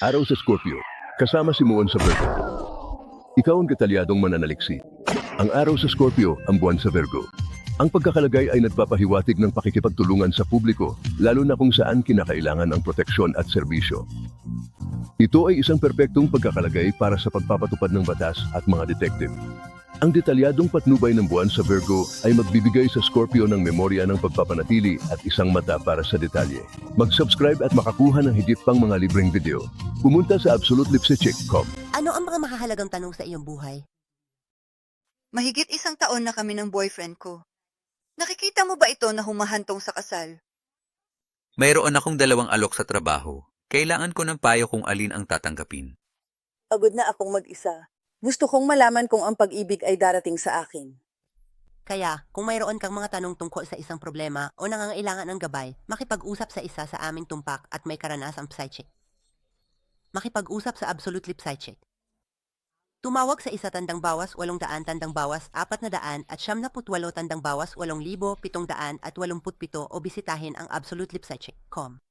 Araw sa Scorpio, kasama si Muon sa Virgo. Ikaw ang katalyadong mananaliksi. Ang araw sa Scorpio, ang buwan sa Virgo. Ang pagkakalagay ay nagpapahiwatig ng pakikipagtulungan sa publiko, lalo na kung saan kinakailangan ang proteksyon at serbisyo. Ito ay isang perpektong pagkakalagay para sa pagpapatupad ng batas at mga detective. Ang detalyadong patnubay ng buwan sa Virgo ay magbibigay sa Scorpio ng memorya ng pagpapanatili at isang mata para sa detalye. Mag-subscribe at makakuha ng higit pang mga libreng video. Pumunta sa absolutelipsecheck.com. Ano ang mga mahahalagang tanong sa iyong buhay? Mahigit isang taon na kami ng boyfriend ko. Nakikita mo ba ito na humahantong sa kasal? Mayroon akong dalawang alok sa trabaho. Kailangan ko ng payo kung alin ang tatanggapin. Pagod na akong mag-isa. Gusto kong malaman kung ang pag-ibig ay darating sa akin. Kaya, kung mayroon kang mga tanong tungkol sa isang problema o nangangailangan ng gabay, makipag-usap sa isa sa aming tumpak at may karanasang psychic. Makipag-usap sa Absolute Lip Psychic. Tumawag sa isa tandang bawas, walong daan tandang bawas, apat na daan at siyam na putwalo tandang bawas, walong libo, pitong daan at walumput pito o bisitahin ang absolutelipsychic.com.